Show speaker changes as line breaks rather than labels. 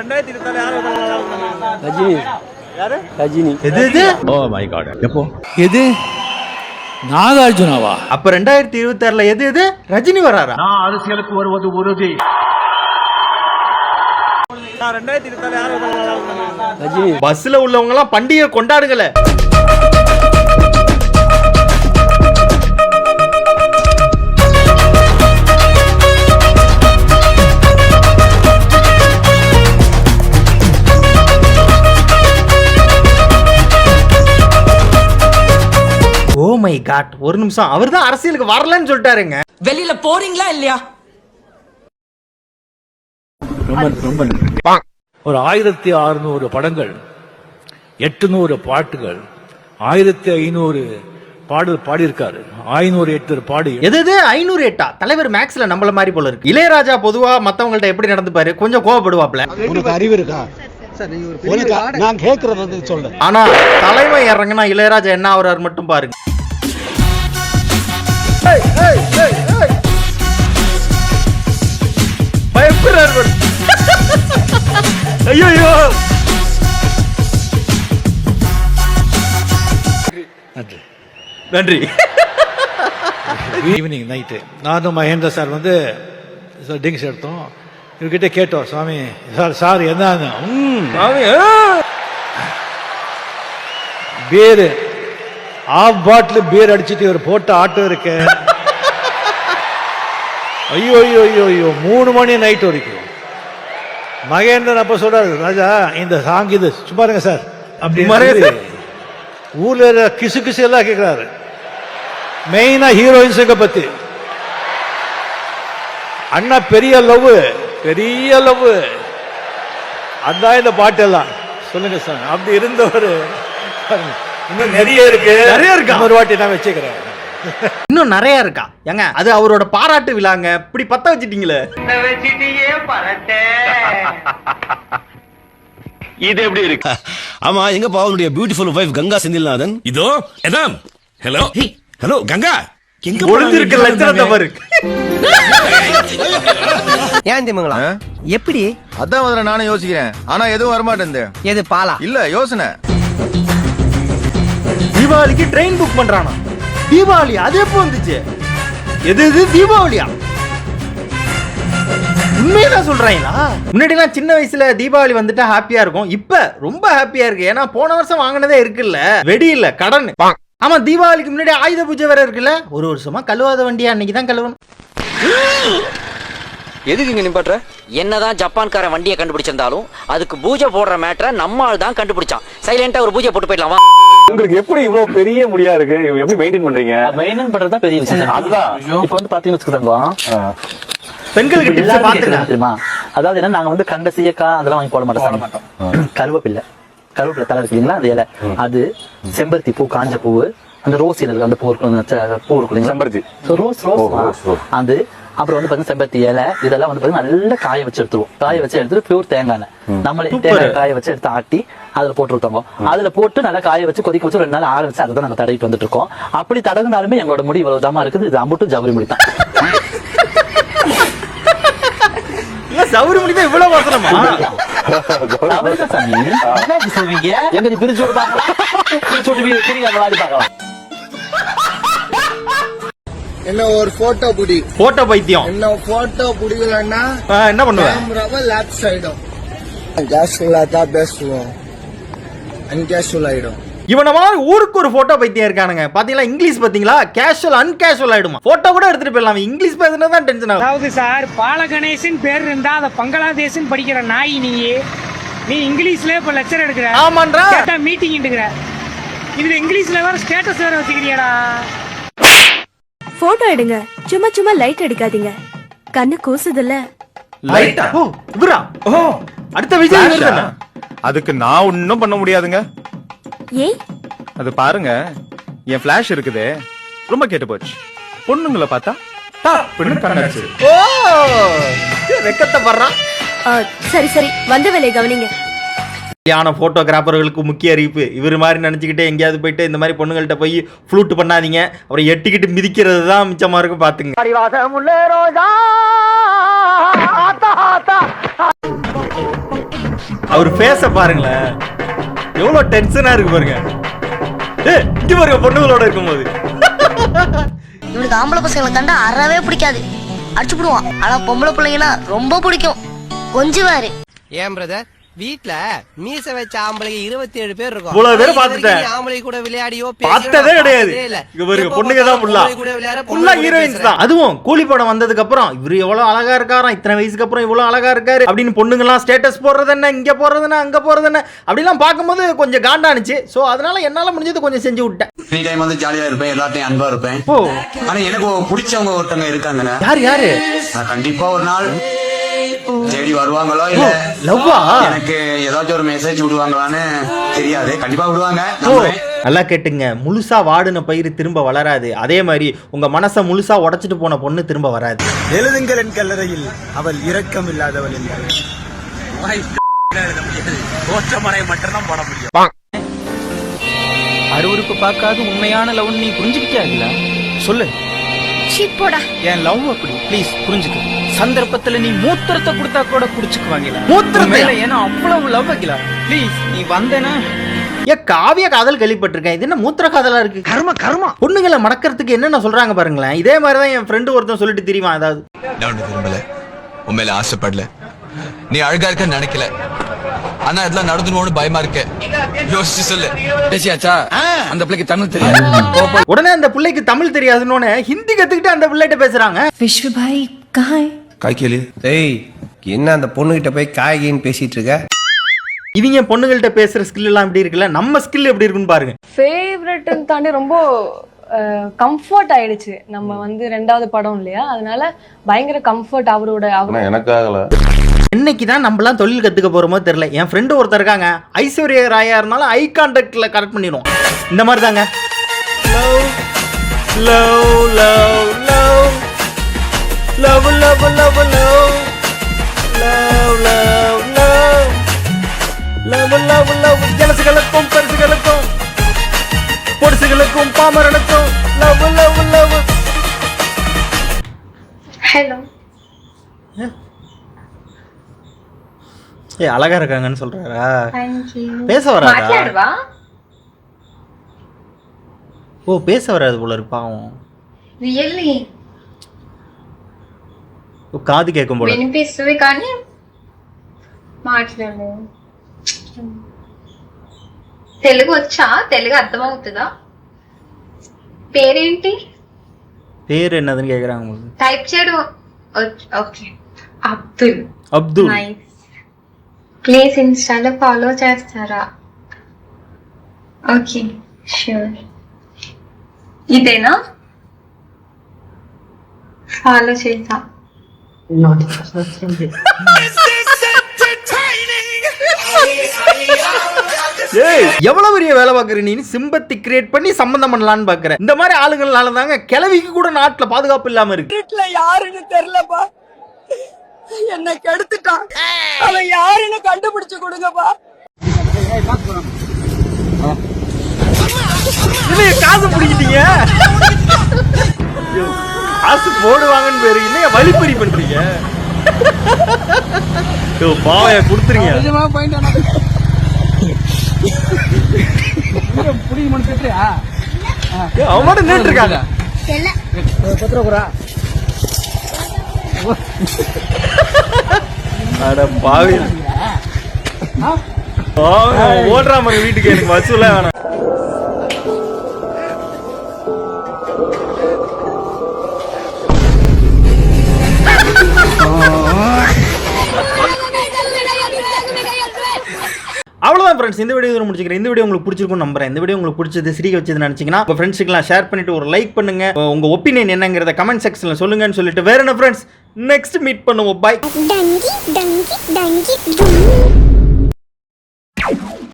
ரெண்டாயிரத்தி இருபத்தாறு யார்?
ரஜினி.
யாரு
ரஜினி
எது? இது
ஓ மை காட் எப்போ?
எது? நாகார்ஜுனாவா?
அப்ப ரெண்டாயிரத்தி இருபத்தாறுல எது எது? ரஜினி வராரா?
நான் அரசியலுக்கு வருவது உறுதி.
ரெண்டாயிரத்தி இருபத்தாறு யார்?
ரஜினி.
பஸ்ல உள்ளவங்க எல்லாம் பண்டிகை கொண்டாடுங்களே. மை காட் ஒரு நிமிஷம். அவர் தான் அரசியலுக்கு வரலன்னு சொல்லிட்டாருங்க.
வெளியில போறீங்களா இல்லையா?
ரொம்ப ரொம்ப. ஒரு ஆயிரத்தி அறுநூறு படங்கள் எட்டுநூறு பாட்டுகள் ஆயிரத்தி ஐநூறு பாடு பாடியிருக்காரு. ஐநூறு எட்டு பாடி.
எது எது? ஐநூறு எட்டா? தலைவர் மேக்ஸ்ல நம்மள மாதிரி போல இருக்கு. இளையராஜா பொதுவா மத்தவங்கள்ட்ட எப்படி நடந்துப்பாரு? கொஞ்சம் கோவப்படுவாப்ல.
உனக்கு அறிவு இருக்கா? நான் வந்து சொல்லு.
ஆனா தலைமை இறங்குனா இளையராஜா என்ன ஆகுறாரு மட்டும் பாருங்க. பயப்படுறாரு. ஐயோ
நன்றி.
நன்றி.
ஈவினிங் நைட்டு நானும் மகேந்திர சார் வந்து ட்ரிங்க்ஸ் எடுத்தோம். இவர்கிட்ட கேட்டோம் சுவாமி சார் சார் என்னன்னு ம்
சாமி, ஆ.
பீர் ஆஃப் பாட்டில் பீர் அடிச்சிட்டு ஒரு போட்ட ஆட்டோ இருக்கு. ஐயோ ஐயோ ஐயோ ஐயோ மூணு மணி நைட் வரைக்கும். மகேந்திரன் அப்ப சொல்றாரு ராஜா இந்த சாங் இது சும்மா இருங்க சார் அப்படி ஊர்ல கிசு கிசு எல்லாம் கேட்கிறாரு மெயினா ஹீரோயின்ஸுங்க பத்தி. அண்ணா பெரிய லவ் பெரிய லவ். அதான் இந்த பாட்டெல்லாம். சொல்லுங்க சார் அப்படி இருந்தவர். பாருங்க. இன்னும் நிறைய இருக்கு.
நிறைய இருக்கா?
ஒரு வாட்டி நான் வச்சுக்கிறேன்.
இன்னும் நிறைய இருக்கா? ஏங்க அது அவரோட பாராட்டு விழாங்க. இப்படி பத்த வச்சிட்டீங்களே.
இது எப்படி இருக்கு?
ஆமா எங்கப்பா அவனுடைய பியூட்டிஃபுல் வைஃப் கங்கா செந்தில்நாதன்?
இதோ எதாம் ஹலோ ஹலோ கங்கா. எங்க
ஒளிஞ்சிருக்க லட்சணத்தை பாரு.
ஏன் திமுங்களா? எப்படி?
அதான் முதல்ல நானும் யோசிக்கிறேன். ஆனா எதுவும் வரமாட்டேன்
எது பாலா?
இல்ல யோசனை.
தீபாவளிக்கு ட்ரெயின் புக் பண்றானா? தீபாவளி அது எப்போ வந்துச்சு? எது இது தீபாவளியா? உண்மையதான் சொல்றாங்களா? முன்னாடிலாம் சின்ன வயசுல தீபாவளி வந்துட்டா ஹாப்பியா இருக்கும். இப்ப ரொம்ப ஹாப்பியா இருக்கு. ஏன்னா போன வருஷம் வாங்கினதே இருக்குல்ல. வெடி இல்ல கடன். ஆமா தீபாவளிக்கு முன்னாடி ஆயுத பூஜை வேற இருக்குல்ல. ஒரு வருஷமா கழுவாத வண்டியா? அன்னைக்கு தான் கழுவணும்.
எதுக்கு இங்க நிப்பாட்ற என்னதான் ஜப்பான்காரன் வண்டியை கண்டுபிடிச்சிருந்தாலும் அதுக்கு பூஜை போடுற மேட்டரை நம்ம ஆள் தான் கண்டுபிடிச்சான். சைலண்டா ஒரு பூஜை போட்டு போயிடலாம். வா.
உங்களுக்கு எப்படி இவ்வளவு பெரிய முடியா இருக்கு? எப்படி மெயின்டைன் பண்றீங்க?
மெயின்டைன் பண்றதுதான் பெரிய விஷயம்.
அதுதான்.
இப்ப வந்து பாத்தீங்கன்னு வச்சுக்கோங்க
பெண்களுக்கு டிப்ஸ் பாத்துங்க
தெரியுமா? அதாவது என்ன நாங்க வந்து கண்ட சீயக்காய் அதெல்லாம் வாங்கி போட மாட்டோம் சாமி. கருவேப்பிலை தலை இருக்கு இல்லைங்களா அந்த இலை. அது செம்பருத்தி பூ காஞ்ச பூ அந்த ரோஸ் இருக்கு அந்த பூ இருக்கும் பூ இருக்கும்
செம்பருத்தி.
Rose rose. அது அப்புறம் வந்து பாத்தீங்கன்னா செம்பருத்தி இலை இதெல்லாம் வந்து பாத்தீங்கன்னா நல்லா காய வச்சு எடுத்துருவோம். காய வச்சு எடுத்துட்டு பியூர் தேங்காய் எண்ணெய். நம்மளே தேங்காய் காய வச்சு எடுத்து ஆட்டி அதுல போட்டு விட்டோங்க அதுல போட்டு நல்லா காய வச்சு கொதிக்க வச்சு ரெண்டு நாள் ஆற வச்சு அதை தான் நாங்க தடவிட்டு வந்துட்டு இருக்கோம் அப்படி தடவினாலுமே எங்களோட முடி இவ்வளவு தமா இருக்குது. இது அம்புட்டும் ஜவுரி முடி தான்.
சவுரி முடி தான் இவ்வளவு வசனமா?
எங்க பிரிச்சு. பிரிச்சு விட்டு அந்த விளையாடி பார்க்கலாம்.
என்ன ஒரு போட்டோ புடி?
போட்டோ பைத்தியம்.
என்ன போட்டோ புடிக்கலன்னா
ஆ, என்ன பண்ணுவேன்
கேமராவை லேப்ஸ் ஆயிடும் கேஷுவலா தான் பேசுவோம். அன்கேஷுவல் ஆயிடும்.
இவன மாதிரி ஊருக்கு ஒரு போட்டோ பைத்தியம் இருக்கானுங்க. பாத்தீங்களா? இங்கிலீஷ் பாத்தீங்களா? கேஷுவல் அன்கேஷுவல் ஆயிடுமா. போட்டோ கூட எடுத்துட்டு போயிடலாம். இங்கிலீஷ் பேசுனா தான் டென்ஷன் ஆகும்.
அதாவது சார் பாலகணேசன் பேர் இருந்தா அத பங்களாதேஷ்னு படிக்கிற நாய் நீ நீ இங்கிலீஷ்ல இப்ப லெக்சர் எடுக்கிற.
ஆமான்றா.
கேட்டா மீட்டிங் எடுக்கிற இதுல இங்கிலீஷ்ல வேற ஸ்டேட்டஸ் வேற வச்சுக்கிறியாடா.
போட்டோ எடுங்க. சும்மா சும்மா லைட் அடிக்காதீங்க கண்ணு கூசுதுல்ல.
லைட்டா ஓ இவரா? ஓ. அடுத்த விஜய்?
அதுக்கு நான் ஒன்னும் பண்ண முடியாதுங்க.
ஏன்
அது பாருங்க. என் பிளாஷ் இருக்குதே. ரொம்ப கேட்டு போச்சு. பொண்ணுங்களை பார்த்தா டப்புன்னு கண்ணடிச்சு.
ஓ வெக்கத்தை படுறான்
ஆ, சரி சரி. வந்த வேலையை கவனிங்க.
கல்யாண போட்டோகிராஃபர்களுக்கு முக்கிய அறிவிப்பு. இவர் மாதிரி நினைச்சுக்கிட்டே எங்கேயாவது போயிட்டு இந்த மாதிரி பொண்ணுங்கள்ட்ட போய் ஃப்ளூட் பண்ணாதீங்க. அப்புறம் எட்டிக்கிட்டு மிதிக்கிறது தான் மிச்சமா இருக்கும் பாத்துங்க. அவர் ஃபேஸ பாருங்களேன். எவ்வளவு டென்ஷனா இருக்கு பாருங்க. ஏய் இங்க பாருங்க பொண்ணுங்களோட இருக்கும்போது.
இவனுக்கு ஆம்பளை பசங்களை கண்டா அறவே பிடிக்காது. அடிச்சு விடுவான் ஆனா பொம்பளை பிள்ளைங்கன்னா ரொம்ப பிடிக்கும். கொஞ்சுவாரு.
ஏன் பிரதர் வீட்ல மீச வச்ச ஆம்பளைங்க இருபத்தி ஏழு பேர் இருக்கும்.
இவ்வளவு பேரை பார்த்துட்டேன்.
ஆம்பளை கூட விளையாடியோ
பார்த்ததே கிடையாது. இங்க பாருங்க பொண்ணுங்க தான் ஃபுல்லா ஃபுல்லா ஹீரோயின்ஸ் தான். அதுவும் கூலி படம் வந்ததுக்கு அப்புறம் இவர் எவ்வளவு அழகா இருக்காராம் இத்தனை வயசுக்கு அப்புறம் இவ்வளவு அழகா இருக்காரு அப்படின்னு பொண்ணுங்க எல்லாம் ஸ்டேட்டஸ் போடுறது என்ன இங்க போறது என்ன அங்க போறது என்ன அப்படிலாம் பார்க்கும்போது கொஞ்சம் காண்டானுச்சு சோ அதனால என்னால முடிஞ்சது கொஞ்சம் செஞ்சு விட்டேன்.
ஃப்ரீ டைம் வந்து ஜாலியா இருப்பேன் எல்லாத்தையும் அன்பா இருப்பேன்.
ஓ.
ஆனா எனக்கு பிடிச்சவங்க ஒருத்தங்க இருக்காங்கண்ணே.
யார் யாரு?
நான் கண்டிப்பா ஒரு நாள் தேடி வருவாங்களோ இல்ல?
லவ்வா?
எனக்கு ஏதாச்சும் ஒரு மெசேஜ் விடுவாங்களான்னு தெரியாது. கண்டிப்பா விடுவாங்க. நம்புறேன்.
நல்லா கேட்டுங்க. முழுசா வாடின பயிர் திரும்ப வளராது. அதே மாதிரி உங்க மனசை முழுசா உடைச்சிட்டு போன பொண்ணு திரும்ப வராது.
எழுதுங்கள் என் கல்லறையில். அவள் இரக்கம் இல்லாதவள் என்றாள்.
அருவருப்பு பார்க்காத. உண்மையான லவ் நீ புரிஞ்சுக்கிட்டியா இல்ல? சொல்லு.
சீப்போடா
என் லவ் அப்படி. ப்ளீஸ் புரிஞ்சுக்க. சந்தர்ப்பத்துல நீ மூத்திரத்தை கொடுத்தா கூட குடிச்சுக்குவாங்கல
மூத்திரத்தை?
மேல ஏன்னா அவ்வளவு லவ் வைக்கல. ப்ளீஸ் நீ வந்தேன்னா
ஏ காவிய காதல் கேள்விப்பட்டிருக்கேன். இது என்ன மூத்திர காதலா இருக்கு? கர்ம கர்மா. பொண்ணுங்களை மடக்கிறதுக்கு என்னென்ன சொல்றாங்க பாருங்களேன். இதே மாதிரி தான் என் ஃப்ரெண்டு ஒருத்தன் சொல்லிட்டு தெரியுமா அதாவது
நான் விரும்பல. மேல ஆசைப்படல. நீ அழகா இருக்க நினைக்கல. ஆனா இதெல்லாம் நடந்துருவோம்னு பயமா இருக்க. யோசிச்சு சொல்லு.
பேசியாச்சா? அந்த பிள்ளைக்கு தமிழ் தெரியாது.
உடனே அந்த பிள்ளைக்கு தமிழ் தெரியாதுன்னு ஹிந்தி கத்துக்கிட்டு அந்த பிள்ளைகிட்ட பேசுறாங்க.
விஸ்வ பாய் கஹா
காய்கேலி
டேய் என்ன அந்த பொண்ணுகிட்ட போய் காய்கின்னு பேசிட்டு இருக்க?
இவங்க பொண்ணுங்கள்ட்ட பேசுற ஸ்கில் எல்லாம் எப்படி இருக்குல்ல? நம்ம ஸ்கில் எப்படி இருக்குன்னு பாருங்க.
ஃபேவரட்னு தாண்டி ரொம்ப கம்ஃபர்ட் ஆயிடுச்சு. நம்ம வந்து ரெண்டாவது படம் இல்லையா? அதனால பயங்கர கம்ஃபர்ட் அவரோட அவர்
எனக்காகல.
என்னைக்கு தான் நம்மலாம் தொழில் கத்துக்க போறோமோ தெரியல. என் ஃப்ரெண்டு ஒருத்தர் இருக்காங்க. ஐஸ்வர்யா ராயா இருந்தாலும் ஐ கான்டாக்ட்ல கரெக்ட் பண்ணிடுவோம். இந்த மாதிரி தாங்க love love love love love love love love love love love love love ஜலசுகளுக்கும் பரிசுகளுக்கும் பொடிசுகளுக்கும் பாமரனுக்கும். லவ் லவ் லவ்
ஹலோ
ஏ அழகா இருக்காங்கன்னு சொல்றாரா பேச வராதா ஓ பேச வராது போல இருக்கு பாவம்
రియల్లీ
ஓ, காது கேட்கும் போல இருக்கு.
వినిపిస్తుంది కానీ మాట్లాడలేదు తెలుగు వచ్చా తెలుగు అర్థమవుతుందా పేరేంటి
பேர் என்னதுன்னு கேக்குறாங்க உங்களுக்கு.
టైప్ చేయడం okay Abdul
Abdul
nice please ఇన్స్టాలో ఫాలో చేస్తారా ఓకే షూర్ ఇదేనా ఫాలో చేసా
ஏய் எவ்வளவு பெரிய வேலை பாக்குற நீ சிம்பத்தி கிரியேட் பண்ணி சம்பந்தம் பண்ணலாம்னு பாக்குற இந்த மாதிரி ஆளுங்களால தாங்க கிழவிக்கு கூட நாட்டுல பாதுகாப்பு இல்லாம இருக்கு
வீட்டுல யாருன்னு தெரியலப்பா என்ன கெடுத்துட்டான் அவன் யாருன்னு கண்டுபிடிச்சு கொடுங்கப்பா.
இல்லையே காசு பிடிக்கிட்டீங்க? காசு போடுவாங்கன்னு பேரு இல்லையா வழிப்பறி பண்றீங்க? பாவையா கொடுத்துருங்க. அவன் மட்டும் நின்னுட்டு இருக்காங்க. அட பாவி. ஓடுறா வீட்டுக்கு. எனக்கு வசூல வேணாம். அவ்வளோதான் ஃப்ரெண்ட்ஸ் இந்த வீடியோ இதோட முடிச்சுக்கிறேன். இந்த வீடியோ உங்களுக்கு பிடிச்சிருக்கும் நம்புறேன். இந்த வீடியோ உங்களுக்கு பிடிச்சது சிரிக்க வச்சது நினச்சிங்கன்னா உங்கள் ஃப்ரெண்ட்ஸுக்கெல்லாம் ஷேர் பண்ணிட்டு ஒரு லைக் பண்ணுங்க. உங்கள் ஒப்பீனியன் என்னங்கிறத கமெண்ட் செக்ஷனில் சொல்லுங்கன்னு சொல்லிட்டு வேற என்ன ஃப்ரெண்ட்ஸ் நெக்ஸ்ட் மீட் பண்ணுவோம். பாய்
டங்கி டங்கி டங்கி